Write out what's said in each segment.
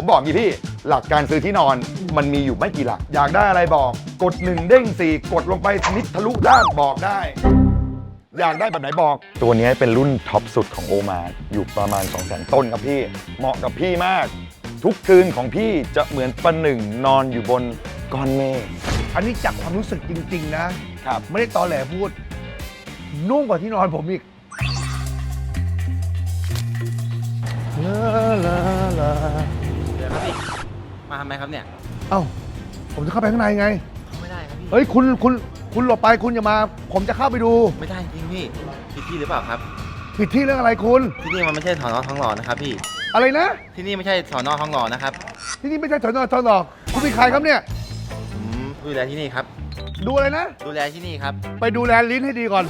ผมบอกงี้พี่หลักการซื้อที่นอนมันมีอยู่ไม่กี่หลัก อยากได้อะไรบอกกดหนึ่งเด้งสี่กดลงไปนิดทะลุด้านบอกได้ อยากได้แบบไหนบอก ตัวนี้เป็นรุ่นท็อปสุดของโอมาอยู่ประมาณ 2 0 0 0 0 0ต้นครับพี่เหมาะกับพี่มาก ทุกคืนของพี่จะเหมือนประหนึ่งนอนอยู่บนก้อนเมฆอันนี้จากความรู้สึกจริง ๆ นะ ครับไม่ได้ตอแหลพูด นุ่มกว่าที่นอนผมอีกลาลาลาเดี๋ ยวครับพี่มาทำไมครับเนี่ยเอ้าผมจะเข้าไปข้างในไง เข้าไม่ได้ครับพี่เฮ้ยคุณคุณคุณหลบไปคุณอย่ามา ผมจะเข้าไปดูไม่ได้จริงพี่ผิดที่หรือเปล่าครับ ผิดที่เรื่องอะไรคุณ ที่นี่มันไม่ใช่สอนอทองหล่อนะครับพี่ อะไรนะ ที่นี่ไม่ใช่สอนอทองหล่อนะครับที่นี่ไม่ใช่ถนนทองหลอกคุณเป็นใครครับเนี่ย ผมดูแลที่นี่ครับ ดูอะไรนะ ดูแลที่นี่ครับ ไปดูแลลิ้นให้ดีก่อน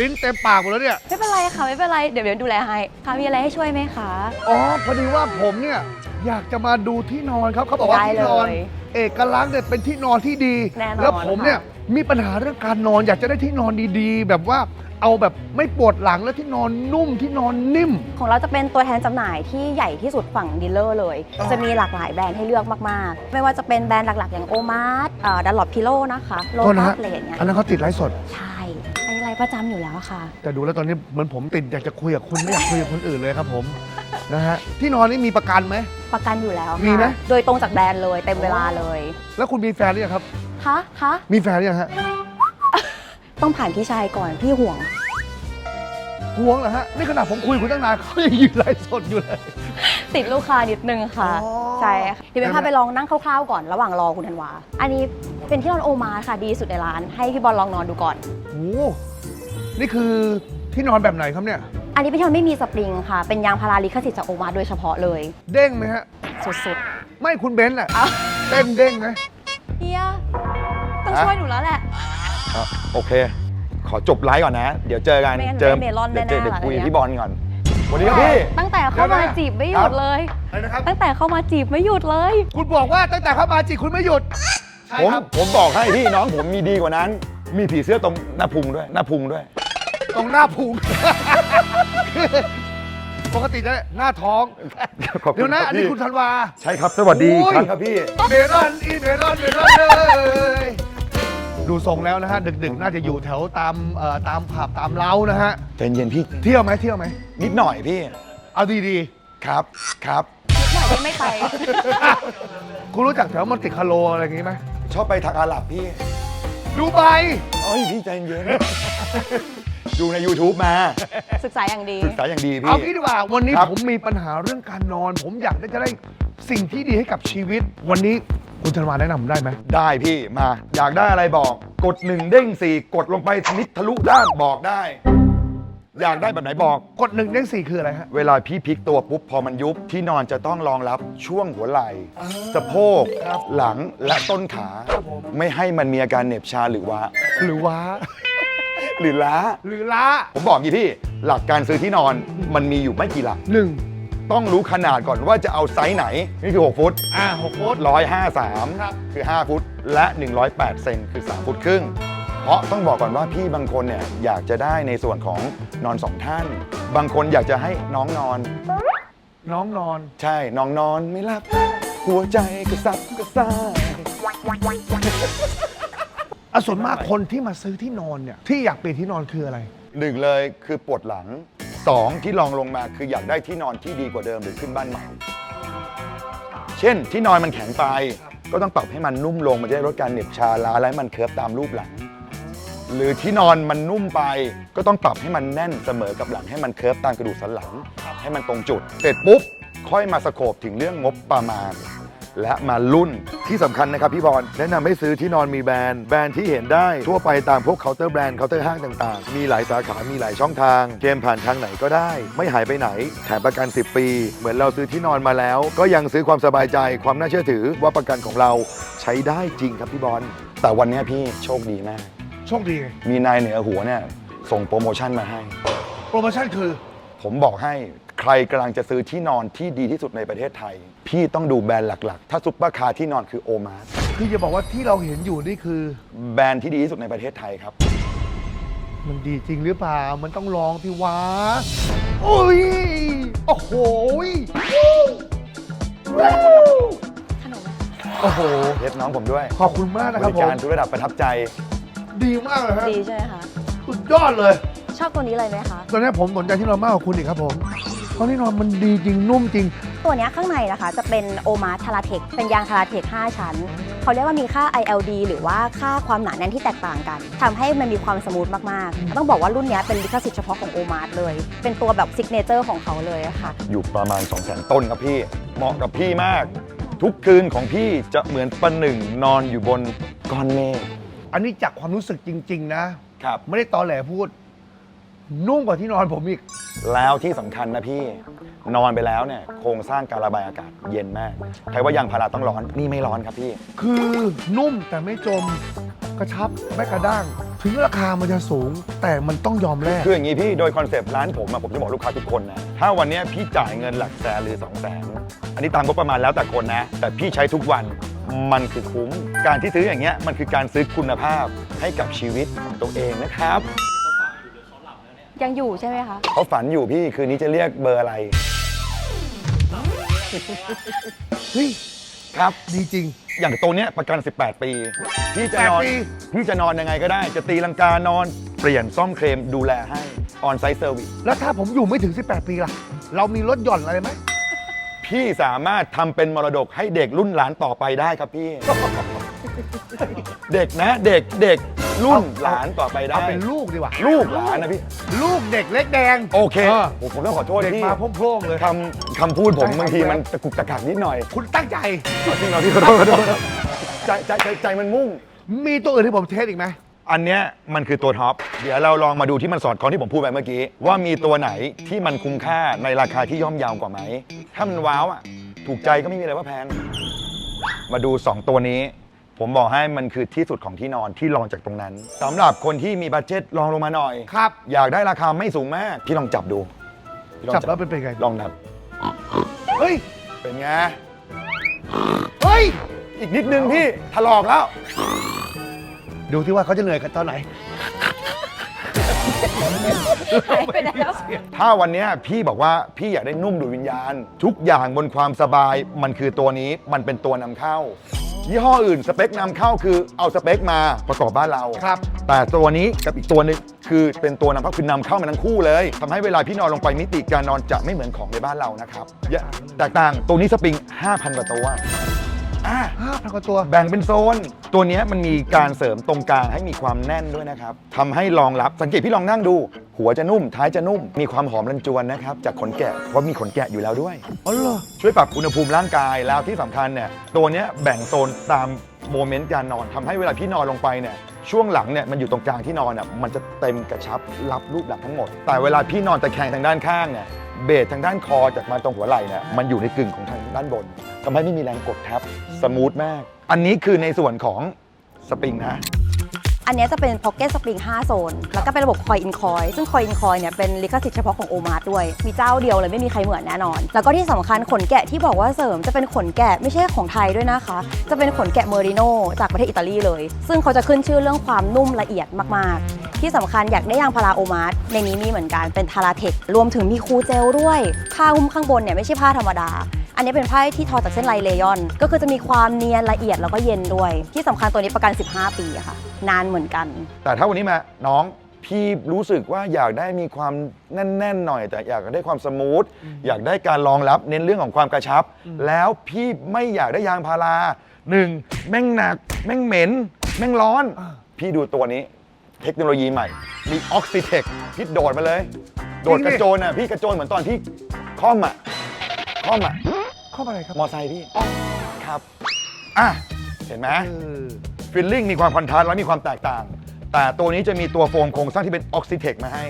ลิ้นเต็มปากหมดแล้วเนี่ย ไม่เป็นไรค่ะ ไม่เป็นไร เดี๋ยวเดี๋ยวดูแลให้ค่ะมีอะไรให้ช่วยไหมคะ อ๋อพอดีว่าผมเนี่ย อยากจะมาดูที่นอนครับเขาบอกว่าได้ที่นอน เลยเอกลักษณ์เนี่ยเป็นที่นอนที่ดี แน่นอนแล้วผมเนี่ยค่ะมีปัญหาเรื่องการนอน อยากจะได้ที่นอนดีๆ แบบว่าเอาแบบไม่ปวดหลังแล้วที่นอนนุ่มที่นอนนิ่ม ของเราจะเป็นตัวแทนจำหน่ายที่ใหญ่ที่สุดฝั่งดีลเลอร์เลยอ๋อจะมีหลากหลายแบรนด์ให้เลือกมากๆ ไม่ว่าจะเป็นแบรนด์หลักๆ อย่างโอมาร์ดันหลอดพิโลนะคะโลโทษนะตัฮะสเลนเนี่ยอันนั้นเขาติดไลฟ์สด ใช่อันนี้ไรประจำอยู่แล้วค่ะ แต่ดูแล้วตอนนี้เหมือนผมติดอยากจะคุยกับคุณไม่อยากคุยกับคนอื่นเลยครับผม นะฮะที่นอนนี่มีประกันไหม ประกันอยู่แล้วมีไหม ค่ะ โดยตรงจากแบรนด์เลยเต็มเวลาเลยแล้วคุณมีแฟนหรือยังครับ คะคะมีแฟนหรือยังฮะต้องผ่านพี่ชายก่อนพี่ห่วง ห่วงเหรอฮะนี่ขนาดผมคุยกับคุณตั้งนานเขายังยืนไลฟ์สดอยู่เลย ติดลูกค้านิดนึงค่ะ อ๋อใช่ค่ะเดี๋ยวเป็นพาไปลองนั่งคร่าวๆก่อนระหว่างรอคุณธันวา อันนี้เป็นที่นอนโอมาค่ะดีสุดในร้าน ให้พี่บอลลองนอนดูก่อน โอ้โหนี่คือที่นอนแบบไหนครับเนี่ย อันนี้เป็นที่นอนไม่มีสปริงค่ะ เป็นยางพาราลิขสิทธิ์จากโอมาโดยเฉพาะเลย เด้งไหมฮะ สุดไม่คุณเบนซ์แหละๆเอาเต้นเด้งไหมเฮียต้องฮะช่วยหนูแล้วแหละ อะโอเค ขอจบไลฟ์ก่อนนะ เดี๋ยวเจอกันไม่งั้นเจอได้เมลอนเดี๋ยวเจอแน่ๆเดี๋ยวคุยหลังจากเนี้ยพี่บอลก่อนสวัสดีครับพี่ ตั้งแต่เข้ามาจีบไม่หยุดเลย อะไรนะครับ ตั้งแต่เข้ามาจีบไม่หยุดเลย คุณบอกว่าตั้งแต่เข้ามาจีคุณไม่หยุดใช่ผมครับผมบอกให้พี่น้องผมมีดีกว่านั้น มีผีเสื้อตรงหน้าพุงด้วยหน้าพุงด้วย ตรงหน้าพุง ปกติจะหน้าท้องขอบคุเดี๋ยวณนะรับอันนี้พี่ คุณธันวา ใช่ครับ สวัสดีโอ้ยครั้งครับพี่ เมลอนอีเมลอนเมลอนเลยดูทรงแล้วนะฮะ ดึกๆ น่าจะอยู่แถวตามเอ่อตามผับตามเล้านะฮะ ใจเย็นพี่ เที่ยวไหมเที่ยวไหม นิดหน่อยพี่ เอาดีครับครับ หน่อยได้ไม่ไป ๆ คุณรู้จักแถวมอนติคาโลอะไรอย่างงี้ไหมชอบไปทางอาหรับพี่ดูไบ เอ้ยพี่ใจเย็น ดูใน YouTube มาศึกษาอย่างดี ศึกษาอย่างดีพี่ เอางี้ดีกว่าวันนี้ครับ ผมมีปัญหาเรื่องการนอน ผมอยากได้จะได้สิ่งที่ดีให้กับชีวิต วันนี้คุณธันวาแนะนำผมได้ไหมได้พี่มา อยากได้อะไรบอก กดหนึ่งเด้งสี่กดลงไปนิดทะลุด้านบอกได้ อยากได้แบบไหนบอก กดหนึ่งเด้งสี่คืออะไรฮะ เวลาพี่พลิกตัวปุ๊บ พอมันยุบที่นอนจะต้องรองรับช่วงหัวไหล่สะโพกครับหลังและต้นขาครับผมไม่ให้มันมีอาการเหน็บชาหรือว่า หรือว่า หรือล้า หรือล้าผมบอกงี้พี่หลักการซื้อที่นอนมันมีอยู่ไม่กี่หลัก หนึ่งต้องรู้ขนาดก่อนว่าจะเอาไซส์ไหน นี่คือ 6 ฟุต อ่าหกโฟต153 ครับ คือ 5 ฟุต และ 108 เซนคือ 3 ฟุตครึ่ง เพราะต้องบอกก่อนว่าพี่บางคนเนี่ยอยากจะได้ในส่วนของนอนสองท่าน บางคนอยากจะให้น้องนอน น้องนอน ใช่ น้องนอนไม่หลับ หัวใจกระสับกระส่าย อะส่วนมากคนที่มาซื้อที่นอนเนี่ยที่อยากเปลี่ยนที่นอนคืออะไร หนึ่งเลยคือปวดหลังสองที่ลองลงมาคืออยากได้ที่นอนที่ดีกว่าเดิมหรือขึ้นบ้านใหม่ เช่นที่นอนมันแข็งไป ก็ต้องปรับให้มันนุ่มลงมันจะได้ลดการเหน็บชาล้าและให้มันเคิร์ฟตามรูปหลัง หรือที่นอนมันนุ่มไป ก็ต้องปรับให้มันแน่นเสมอกับหลังให้มันเคิร์ฟตามกระดูกสันหลัง ให้มันตรงจุด เสร็จปุ๊บ ค่อยมาสโคบถึงเรื่องงบประมาณ และมารุ่นที่สำคัญนะครับพี่บอลแนะนำให้ซื้อที่นอนมีแบรนด์ แบรนด์ที่เห็นได้ทั่วไปตามพวกเคาน์เตอร์แบรนด์เคาน์เตอร์ห้างต่างๆ มีหลายสาขามีหลายช่องทางเกมผ่านทางไหนก็ได้ ไม่หายไปไหนแถมประกัน 10 ปี เหมือนเราซื้อที่นอนมาแล้ว ก็ยังซื้อความสบายใจความน่าเชื่อถือว่าประกันของเราใช้ได้จริงครับพี่บอลแต่วันนี้พี่โชคดีมาก โชคดีไงมีนายเหนือหัวเนี่ยส่งโปรโมชั่นมาให้ โปรโมชั่นคือ ผมบอกให้ ใครกำลังจะซื้อที่นอนที่ดีที่สุดในประเทศไทย พี่ต้องดูแบรนด์หลักๆ ถ้าซุปเปอร์คาร์ที่นอนคือโอมาร์คือจะบอกว่าที่เราเห็นอยู่นี่คือ แบรนด์ที่ดีที่สุดในประเทศไทยครับ มันดีจริงหรือเปล่า มันต้องลองพี่วะโอ้ย โอ้โหยขนมโอ้โหเทสน้องผมด้วยขอบคุณมากนะบครับริผม การทุกระดับประทับใจ ดีมากเลยฮะดีใช่ไหมคะ สุดยอดเลย ชอบตัวนี้เลยไหมคะ ตอนนี้ผมสนใจที่นอนมากกว่าคุณอีกครับผม เพราะที่นอนมันดีจริงนุ่มจริง ตัวเนี้ยข้างในนะคะจะเป็นโอมาทาราเทคเป็นยางทาราเทค5 ชั้น เขาเรียกว่ามีค่า ILD หรือว่าค่าความหนาแน่นที่แตกต่างกันทำให้มันมีความสมูทมากๆ ต้องบอกว่ารุ่นเนี้ยเป็นลิขสิทธิ์เฉพาะของโอมาเลย เป็นตัวแบบซิกเนเจอร์ของเขาเลยอะค่ะ อยู่ประมาณ 2 0 0 0 0 0ต้นครับพี่ เหมาะกับพี่มาก ทุกคืนของพี่จะเหมือนประหนึ่งนอนอยู่บนก้อนเมฆอันนี้จากความรู้สึกจริง ๆ นะ ครับ ไม่ได้ตอแหลพูด นุ่มกว่าที่นอนผมอีก แล้วที่สำคัญนะพี่ นอนไปแล้วเนี่ยโครงสร้างการระบายอากาศเย็นมากใครว่ายางพาราต้องร้อนนี่ไม่ร้อนครับพี่ คือนุ่มแต่ไม่จมกระชับไม่กระด้าง ถึงราคามันจะสูงแต่มันต้องยอมแลกคืออย่างนี้พี่โดยคอนเซปต์ร้านผมอะผมจะบอกลูกค้าทุกคนนะ ถ้าวันเนี้ยพี่จ่ายเงินหลักแสนหรือ2องแสนอันนี้ตามงบประมาณแล้วแต่คนนะ แต่พี่ใช้ทุกวันมันคือคุ้ม การที่ซื้ออย่างเงี้ยมันคือการซื้อคุณภาพให้กับชีวิตของตัวเองนะครับ ยังอยู่ใช่ไหมคะ เขาฝันอยู่พี่คืนนี้จะเรียกเบอร์อะไร เฮ้ยครับ ดีจริง อย่างตัวเนี้ยประกัน 18 ปี พี่จะนอน 18ปี พี่จะนอนยังไงก็ได้ จะตีลังกานอน เปลี่ยนซ่อมเคลมดูแลให้ออนไซต์เซอร์วิส แล้วถ้าผมอยู่ไม่ถึง 18 ปีล่ะ เรามีลดหย่อนอะไรไหมพี่สามารถทำเป็นมรดกให้เด็กรุ่นหลานต่อไปได้ครับพี่ เด็กนะ เด็กเด็กรุ่นหลานต่อไปได้ เอาเป็นลูกดีกว่าลูกหลานนะพี่ ลูกเด็กเล็กแดง โอเคเออ ผมผมต้องขอโทษเด็กพี่มาโพร่งๆเลย คำคำพูดผมใช่บางทีครับมันตะกุกตะกักนิดหน่อยคุณตั้งใจเอาจริงเหรอพี่ขอโทษขอโทษใจใจใจใจมันมุ่ง มีตัวอื่นที่ผมเทสอีกไหม อันเนี้ยมันคือตัวท็อป เดี๋ยวเราลองมาดูที่มันสอดคล้องที่ผมพูดไปเมื่อกี้ ว่ามีตัวไหนที่มันคุ้มค่าในราคาที่ย่อมเยาวกว่าไหม ถ้ามันว้าวอะ ถูกใจก็ไม่มีอะไรว่าแพง มาดู 2 ตัวนี้ ผมบอกให้มันคือที่สุดของที่นอนที่รองจากตรงนั้นสำหรับคนที่มีบัตเจ็ตลองลงมาหน่อย ครับ อยากได้ราคาไม่สูงมาก พี่ลองจับดูพี่องจับแล้วเป็นเป็นไง ลองนับเฮ้ย เป็นไง เฮ้ย อีกนิดนึงพี่ถลอกแล้ว ดูที่ว่าเขาจะเหนื่อยกันตอนไหน หายไปแล้ว ถ้าวันเนี้ยพี่บอกว่าพี่อยากได้นุ่มดูดวิญญาณ ทุกอย่างบนความสบายมันคือตัวนี้มันเป็นตัวนำเข้า ยี่ห้ออื่นสเปคนำเข้าคือเอาสเปคมาประกอบบ้านเราครับ แต่ตัวนี้กับอีกตัวหนึงคือเป็นตัวนำเข้าคือนำเข้ามาทั้งคู่เลยทำให้เวลาพี่นอนลงไปมิติการนอนจะไม่เหมือนของในบ้านเรานะครับอย่าแตกต่างตัวนี้สปริง 5,000กว่าตัวอะ ห้าพันกว่าตัว แบ่งเป็นโซน ตัวเนี้ยมันมีการเสริมตรงกลางให้มีความแน่นด้วยนะครับทำให้รองรับสังเกตพี่ลองนั่งดู หัวจะนุ่มท้ายจะนุ่ม มีความหอมรันจวนนะครับจากขนแกะเพราะมีขนแกะอยู่แล้วด้วยอ๋อเหรอช่วยปรับอุณหภูมิร่างกายแล้วที่สำคัญเนี่ยตัวเนี้ยแบ่งโซนตามโมเมนต์การนอนทำให้เวลาพี่นอนลงไปเนี่ยช่วงหลังเนี่ยมันอยู่ตรงกลางที่นอนอะมันจะเต็มกระชับรับรูปหลักทั้งหมด แต่เวลาพี่นอนตะแคงทางด้านข้างเนี่ยเบสทางด้านคอจากมาตรงหัวไหล่เนี่ยมันอยู่ในกึ่งของทางด้านบนทำให้ไม่มีแรงกดทับสมูทมาก อันนี้คือในส่วนของสปริงนะ อันนี้จะเป็น Pocket Spring 5 โซน แล้วก็เป็นระบบ Coin in Coin ซึ่ง Coin in Coin เนี่ยเป็นลิขสิทธิ์เฉพาะของ o m a r ด้วย มีเจ้าเดียวเลยไม่มีใครเหมือนแน่นอน แล้วก็ที่สำคัญขนแกะที่บอกว่าเสริมจะเป็นขนแกะไม่ใช่ของไทยด้วยนะคะ จะเป็นขนแกะเมอริโนจากประเทศอิตาลีเลย ซึ่งเขาจะขึ้นชื่อเรื่องความนุ่มละเอียดมากๆ ที่สำคัญอยากได้ยางพาราโอมาร์ในนี้มีเหมือนกันเป็นทาราเทครวมถึงมีคูเจลด้วยผ้าหุ้มข้างบนเนี่ยไม่ใช่ผ้าธรรมดา อันนี้เป็นผ้าที่ทอจากเส้นลายเลยอน ก็คือจะมีความเนียนละเอียดแล้วก็เย็นด้วย ที่สำคัญตัวนี้ประกัน 15 ปีอะค่ะ นานเหมือนกัน แต่ถ้าวันนี้มาน้องพี่รู้สึกว่าอยากได้มีความแน่นๆหน่อย แต่อยากได้ความสมูทอยากได้การรองรับเน้นเรื่องของความกระชับ แล้วพี่ไม่อยากได้ยางพาราหนึ่งแม่งหนัก แม่งเหม็น แม่งร้อน พี่ดูตัวนี้ เทคโนโลยีใหม่ มีออกซิเทคพี่โดดมาเลย โดดกระโจนอะพี่กระโจนเหมือนตอนพี่คล่อมอะคล่อมอะ เข้ามาอะไรครับมอไซค์พี่ครับอะเห็นไหมเออฟิลลิ่งมีความคอนทราสต์และมีความแตกต่าง แต่ตัวนี้จะมีตัวโฟมโครงสร้างที่เป็นออกซิเทคมาให้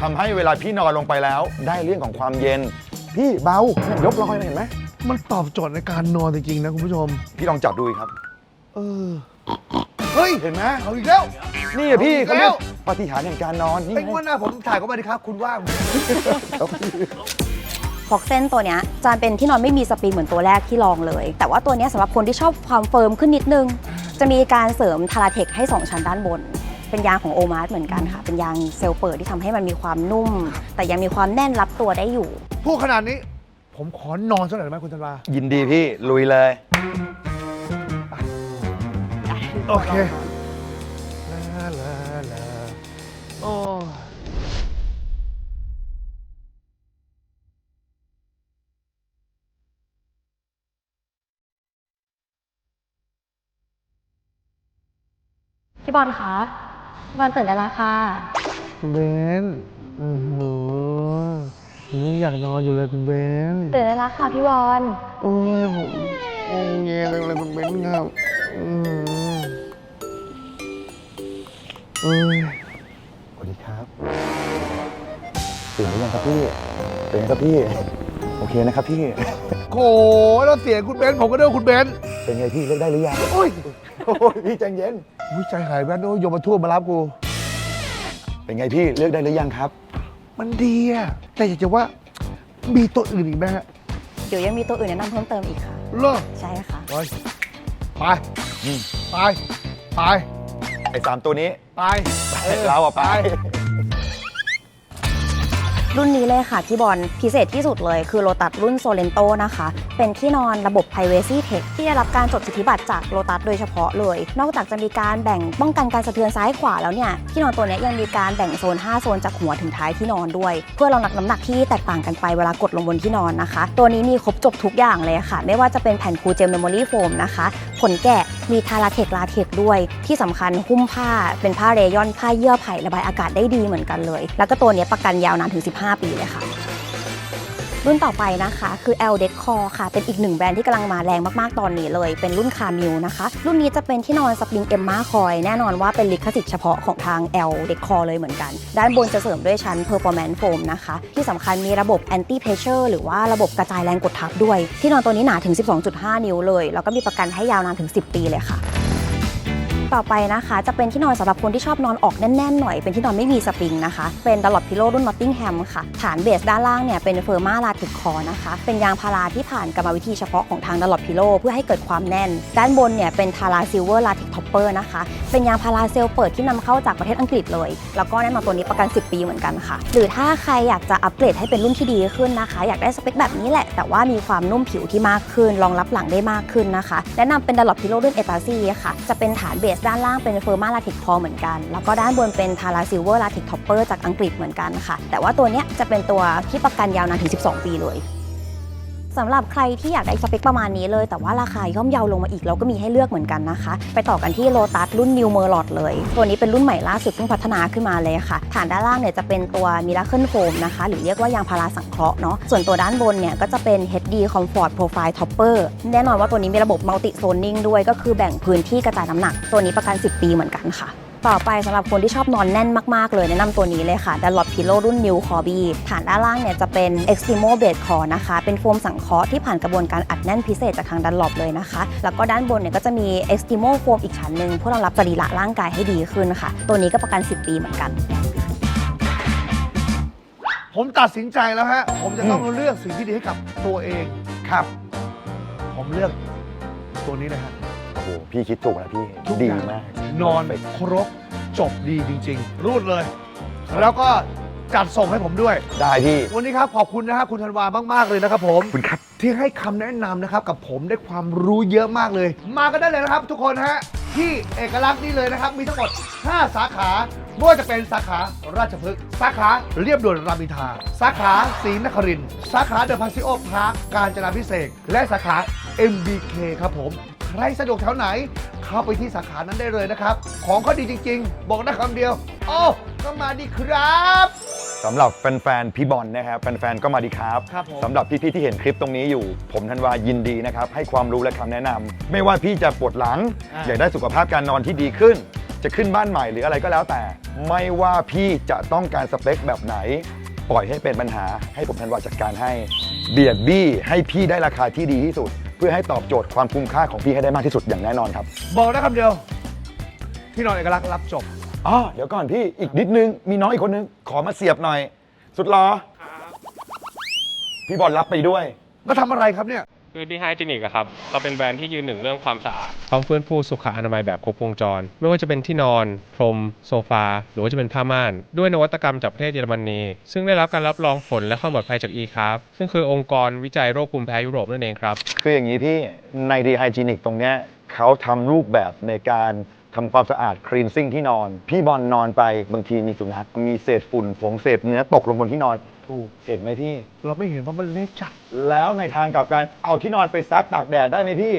ทำให้เวลาพี่นอนลงไปแล้ว ได้เรื่องของความเย็น พี่เบาเนี่ยยกลอยเลยเห็นไหมมันตอบโจทย์ในการนอนจริงๆนะคุณผู้ชม พี่ลองจับดูอีกครับ เออ เฮ้ย เห็นไหมเอาอีกแล้ว นี่อะพี่เอาอีกเขาเรียกแล้วปาฏิหาริย์แห่งการนอนนี่ไอ้ไงงวดหน้าผมถ่ายก็มาดีครับ คุณว่างครับฟ อกเส้นตัวเนี้ยจะเป็นที่นอนไม่มีสปริงเหมือนตัวแรกที่ลองเลย แต่ว่าตัวเนี้ยสำหรับคนที่ชอบความเฟิร์มขึ้นนิดนึง จะมีการเสริมทาราเทคให้ 2 ชั้นด้านบน เป็นยางของโอมาร์เหมือนกันค่ะ เป็นยางเซลล์เปิดที่ทำให้มันมีความนุ่ม แต่ยังมีความแน่นรับตัวได้อยู่ พูดขนาดนี้ ผมขอนอนสักหน่อยได้ไหมคุณธันวายินดีพี่ลุยเลย โอเค พี่บอลคะพี่บอลตื่นได้แล้วค่ะคุณเบนอือหือผมยังอยากนอนอยู่เลยคุณเบนตื่นได้แล้วค่ะพี่บอลโอ้ยผมโอ้ยเงี้ยเลยคุณเบนครับอืมเอ้ยสวัสดีครับตื่นหรือยังครับพี่ตื่นยังครับพี่ โอเคนะครับพี่ โหแล้วเสียงคุณเบนผมก็เด้ว่าคุณเบนเป็นไงพี่เลือกได้หรือยังโอ้ยโอ้ยพี่ใจเย็น วิใจหายแว่นโอ้ยยมมาทั่วมารับกู เป็นไงพี่เลือกได้หรือยังครับ มันดีอะแต่อยากจะว่ามีตัวอื่นอีกไหมฮะเดี๋ยวยังมีตัวอื่นแนะนำเพิ่มเติมอีกค่ะ เลิกใช่ค่ะ ไปไปอืม ไปไปไอ้สามตัวนี้ ไปออเราอะไป รุ่นนี้เลยค่ะพี่บอลพิเศษที่สุดเลยคือโ o ตั s รุ่นโซเลนโตนะคะ เป็นที่นอนระบบ Privacy Tech ที่ได้รับการจดสิทธิบัตรจากโ o ตัสโดยเฉพาะเลย นอกจากจะมีการแบ่งป้องกันการสะเทือนซ้ายขวาแล้วเนี่ยที่นอนตัวนี้ยังมีการแบ่งโซน 5 โซนจากหัวถึงท้ายที่นอนด้วย เพื่อรองรับน้ำหนักที่แตกต่างกันไปเวลากดลงบนที่นอนนะคะ ตัวนี้มีครบจบทุกอย่างเลยค่ะ ไม่ว่าจะเป็นแผ่นคูเจลเมมโมรี่โฟมนะคะขนแกะมีทาราเทคลาเทคด้วย ที่สำคัญหุ้มผ้าเป็นผ้าเรยอนผ้าเยื่อไผ่ระบายอากาศได้ดีเหมือนกันเลย แล้วก็ตัวนี้ประกันยาวนานถึง 15 ปีเลยค่ะ รุ่นต่อไปนะคะ คือ L d e c o r ค่ะ เป็นอีกหนึ่งแบรนด์ที่กำลังมาแรงมากๆ ตอนนี้เลย เป็นรุ่นคามิวนะคะ รุ่นนี้จะเป็นที่นอนสปริงเอ็มมาคอย แน่นอนว่าเป็นลิขสิทธิ์เฉพาะของทาง L d e c o r เลยเหมือนกัน ด้านบนจะเสริมด้วยชั้น Performance Foam นะคะ ที่สำคัญมีระบบ Anti Pressure หรือว่าระบบกระจายแรงกดทับด้วย ที่นอนตัวนี้หนาถึง 12.5 นิ้วเลย แล้วก็มีประกันให้ยาวนานถึง 10 ปีเลยค่ะ ต่อไปนะคะ จะเป็นที่นอนสำหรับคนที่ชอบนอนออกแน่นๆหน่อย เป็นที่นอนไม่มีสปริงนะคะ เป็นด l ล p พิโลรุ่น Nottingham ค่ะ ฐานเบสด้านล่างเนี่ยเป็นเฟอร์มาลาติกคอนะคะ เป็นยางพาราที่ผ่านกรรมวิธีเฉพาะของทางด l ล p พิโลเพื่อให้เกิดความแน่น ด้านบนเนี่ยเป็นทาราซิลเวอร์ลาติกท็อปเปอร์นะคะ เป็นยางพาราเซลเปิดที่นำเข้าจากประเทศอังกฤษเลย แล้วก็แน่นอนตัวนี้ประกัน 10 ปีเหมือนกันค่ะ หรือถ้าใครอยากจะอัปเกรดให้เป็นรุ่นที่ดีขึ้นนะคะ อยากได้สเปคแบบนี้แหละ แต่ว่ามีความนุ่มผิวที่มากขึ้นรองรับหลังได้มากขึ้นนะคะ แนะนำเป็นด l ล p พิโลรุ่นเอตาซีค่ะจะเป็นฐานเบสด้านล่างเป็นเฟอร์มาลาติกคอเหมือนกัน แล้วก็ด้านบนเป็นทาราซิลเวอร์ลาติกท็อปเปอร์จากอังกฤษเหมือนกันค่ะ แต่ว่าตัวเนี้ยจะเป็นตัวที่ประกันยาวนานถึง 12 ปีเลย สำหรับใครที่อยากได้สเปคประมาณนี้เลย แต่ว่าราคาย่อมเยาลงมาอีกเราก็มีให้เลือกเหมือนกันนะคะ ไปต่อกันที่โ o ตัสรุ่น New m e r l o t เลย ตัวนี้เป็นรุ่นใหม่ล่าสุดเพิ่งพัฒนาขึ้นมาเลยค่ะ ฐานด้านล่างเนี่ยจะเป็นตัว Miracle Foam นะคะ หรือเรียกว่ายางพาราสังเคราะห์เนาะส่วนตัวด้านบนเนี่ยก็จะเป็น HD Comfort Profile Topper แน่นอนว่าตัวนี้มีระบบ Multi Zoning ด้วยก็คือแบ่งพื้นที่กระจายน้ำหนัก ตัวนี้ประกัน 10 ปีเหมือนกันค่ะ ต่อไปสำหรับคนที่ชอบนอนแน่นมาก ๆ เลยแนะนำตัวนี้เลยค่ะ Dunlop Pillow รุ่น New Corby ฐานด้านล่างเนี่ยจะเป็น Extremo Base Core นะคะ เป็นโฟมสังเคราะห์ที่ผ่านกระบวนการอัดแน่นพิเศษจากทาง Dunlop เลยนะคะ แล้วก็ด้านบนเนี่ยก็จะมี Extremo Foam อีกชั้นหนึ่งเพื่อรองรับสรีระร่างกายให้ดีขึ้นค่ะ ตัวนี้ก็ประกัน 10 ปีเหมือนกัน ผมตัดสินใจแล้วฮะผมจะต้องเลือกสิ่งที่ดีให้กับตัวเองครับ ผมเลือกตัวนี้นะฮะ โอ้โหพี่คิดถูกนะพี่ทุกดีอย่างมากนอน Perfect ครบจบดีจริง ๆ รูดเลย แล้วก็จัดส่งให้ผมด้วย ได้พี่ วันนี้ครับขอบคุณนะฮะคุณธันวามากๆเลยนะครับผมขอบคุณครับ ที่ให้คำแนะนำนะครับกับผมได้ความรู้เยอะมากเลย มากันได้เลยนะครับ ทุกคนฮะที่เอกลักษณ์นี่เลยนะครับ มีทั้งหมด 5 สาขาไม่ว่าจะเป็นสาขาราชพฤกษ์สาขาเรียบด่วนรามอินทราสาขาศรีนครินทร์สาขาเดอะพาซิโอพาร์คการจนาพิเศษกและสาขา MBK ครับผมใค รสะดวกแถวไหน เข้าไปที่สาขานั้นได้เลยนะครับ ของเขาดีจริง ๆ บอกได้คำเดียว โอ้ก็มาดีครับ สำหรับแฟนๆพี่บอลนะครับแฟนๆก็มาดีครับครับผม สำหรับพี่ๆที่เห็นคลิปตรงนี้อยู่ ผมธันวายินดีนะครับ ให้ความรู้และคำแนะนำไม่ว่าพี่จะปวดหลัง อ่า อยากได้สุขภาพการนอนที่ดีขึ้น จะขึ้นบ้านใหม่หรืออะไรก็แล้วแต่ ไม่ว่าพี่จะต้องการสเปคแบบไหน ปล่อยให้เป็นปัญหา ให้ผมธันวาจัดการให้ เบียดบี้ให้พี่ได้ราคาที่ดีที่สุด เพื่อให้ตอบโจทย์ความคุ้มค่าของพี่ให้ได้มากที่สุดอย่างแน่นอนครับบอกได้คำเดียว ที่นอนเอกลักษณ์รับจบ อ๋อเดี๋ยวก่อนพี่อีกนิดนึงมีน้องอีกคนนึงขอมาเสียบหน่อย สุดรอพี่บอลรับไปด้วยมาทำอะไรครับเนี่ย คือดีไฮจินิกอะครับเราเป็นแบรนด์ที่ยืนหนึ่งเรื่องความสะอาดพร้อมฟื้นฟูสุขอนามัยแบบครบวงจร ไม่ว่าจะเป็นที่นอน พรม โซฟา หรือว่าจะเป็นผ้าม่าน ด้วยนวัตกรรมจากประเทศเยอรมนี ซึ่งได้รับการรับรองผลและความปลอดภัยจาก e ครับซึ่งคือองค์กรวิจัยโรคภูมิแพ้ยุโรปนั่นเองครับคืออย่างนี้พี่ในดีไฮจีนิกตรงเนี้ยเขาทำรูปแบบในการทำความสะอาดคลีนซิ่งที่นอน พี่บอลนอนไปบางทีมีสุนัขมีเศษฝุ่นผงเศษเนื้อตกลงบนที่นอน ถูกเห็นไหมพี่ เราไม่เห็นว่ามันเล็กจัดแล้วในทางกลับกันเอาที่นอนไปซักตากแดดได้ไหมพี่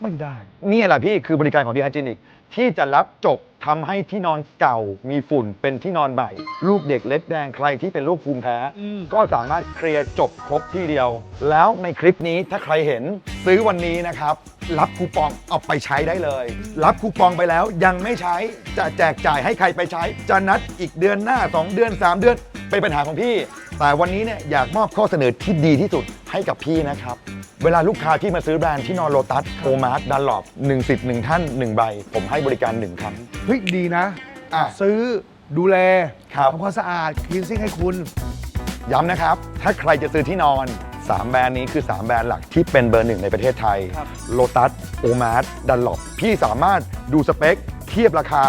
ไม่ได้ นี่แหละพี่คือบริการของดีไฮจีนิกที่จะรับจบทำให้ที่นอนเก่ามีฝุ่นเป็นที่นอนใหม่ ลูกเด็กเล็กแดงใครที่เป็นโรคภูมิแพ้อืมก็สามารถเคลียร์จบครบที่เดียว แล้วในคลิปนี้ถ้าใครเห็น ซื้อวันนี้นะครับ รับคูปองเอาไปใช้ได้เลย รับคูปองไปแล้วยังไม่ใช้จะแจกจ่ายให้ใครไปใช้ จะนัดอีกเดือนหน้า 2 เดือน 3 เดือนเป็นปัญหาของพี่ แต่วันนี้เนี่ยอยากมอบข้อเสนอที่ดีที่สุดให้กับพี่นะครับ เวลาลูกค้าที่มาซื้อแบรนด์ที่นอนโลตัสโอมาร์ดันหลอบหนึ่งสิทธิ์หนึ่งท่าน1ใบ ผมให้บริการ1ครั้ง เฮ้ยดีนะ อะ ซื้อดูแลครับ ทำความสะอาดคลีนซิ่งให้คุณ ย้ำนะครับ ถ้าใครจะซื้อที่นอน 3 แบรนด์นี้คือ 3 แบรนด์หลักที่เป็นเบอร์หนึ่งในประเทศไทยครับโลตัสโอมาร์ดันหลบพี่สามารถดูสเปค เทียบราคา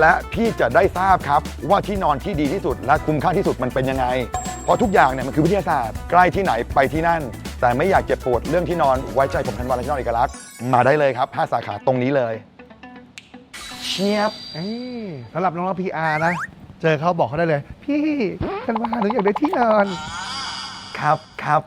และพี่จะได้ทราบครับ ว่าที่นอนที่ดีที่สุดและคุ้มค่าที่สุดมันเป็นยังไง เพราะทุกอย่างเนี่ยมันคือวิทยาศาสตร์ใกล้ที่ไหนไปที่นั่น แต่ไม่อยากเจ็บปวดเรื่องที่นอนไว้ใจผมทันวันและที่นอนเอกลักษณ์มาได้เลยครับ5สาขาตรงนี้เลยเชียบเอ้ยสำหรับน้องๆพีอาร์นะ เจอเขาบอกเขาได้เลย พี่กันว่าหนูอยากได้ที่นอน ครับครับ